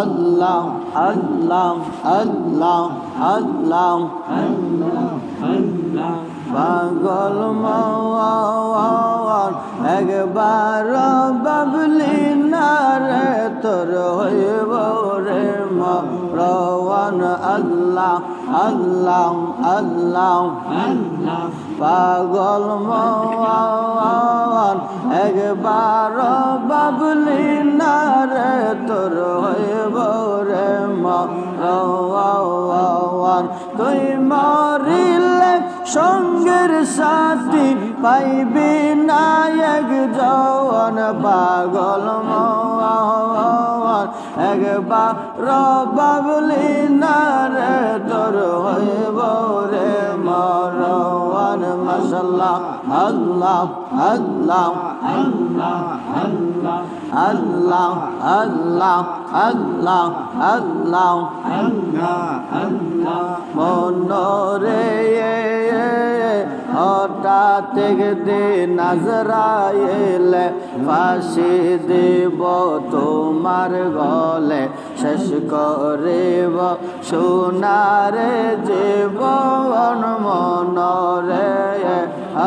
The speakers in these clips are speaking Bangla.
আল্লাহ আল্লাহ আল্লাহ আল্লাহ পাগল মাওয়ার, একবার বাবলি না রে তোর হইব রে মরওয়ান আল্লাহ আল্লাহ আল্লাহ। পাগল মান একবার বাবলি না রে তোর হইব রে মান তুই মরিলে সঙ্গের সাথী পাইবি নায়ক জওয়ান, পাগল মওয়ান। একবার রবাবলি না তোর হইব রে মরওয়ান, মাশাল্লাহ, আল্লাহ আল্লাহ আল্লাহ আল্লাহ আল্লাহ আল্লাহ মনরে হঠাৎ দিন নাজরাইলে ফাঁসি দেব তোমার গলে, শেষ করিব সোনারে জীবন মনরে।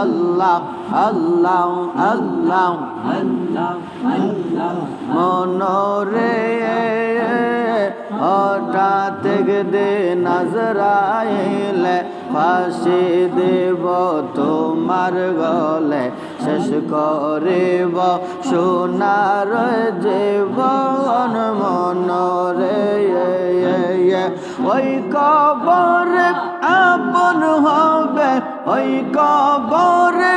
আল্লাহ আল্লাহ আল্লাহ, মনরে। হঠাৎ দিন নজরাইলে ফাঁসি দেব তোমার গলে। শেষ করিব সোনার জীবন মনরে। ওই কবরে আপন হবে, ওই কবরে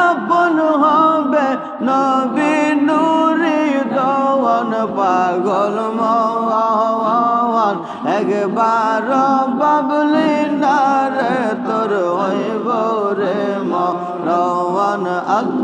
আপন হবে। নবী নুরি দওয়ান পাগল মওয়ান একবার বাবলি হইব রে মরওয়ান আল্লাহ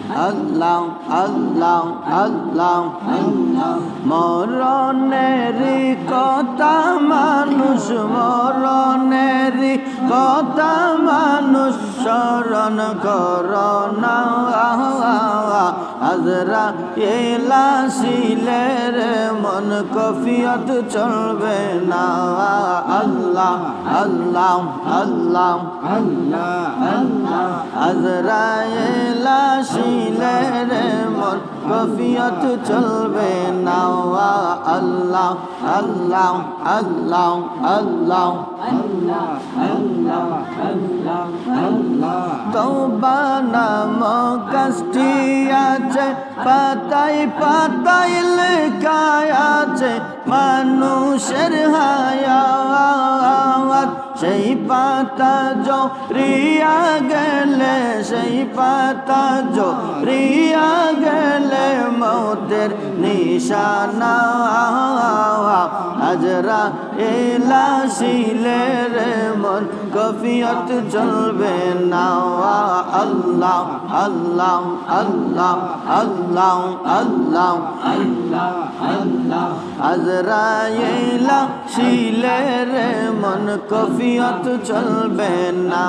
আল্লাহ আল্লাহ আল্লাহ মরণেরি কথা মানুষ মরণেরি কথা মানুষ স্মরণ করোনা আজরা এলা শিলের মন কফিয়ত চলবে না। আল্লাহ আল্লাহ আল্লাহ আজরা এলা শিলের মন কফিয়ত চলবে না। আল্লাহ আল্লাহ আল্লাহ আল্লাহ তৌবা রব্বানা মকাশটি আছে পাতাই পাতাই লেখায় আছে, মানুষের হায়াওয়াত সেই পাতা জো রিয়া গেলে, সেই পাতা জো রিয়া গেলে মৌতের নিশানা। হাজরা এলা শিলে মন, কফিয়ত চলবে নাও আল্লাহ আল্লাহ আল্লাহ আল্লাহ আল্লাহ আজরা এলা শিলের মন কফিয়ত চলবে না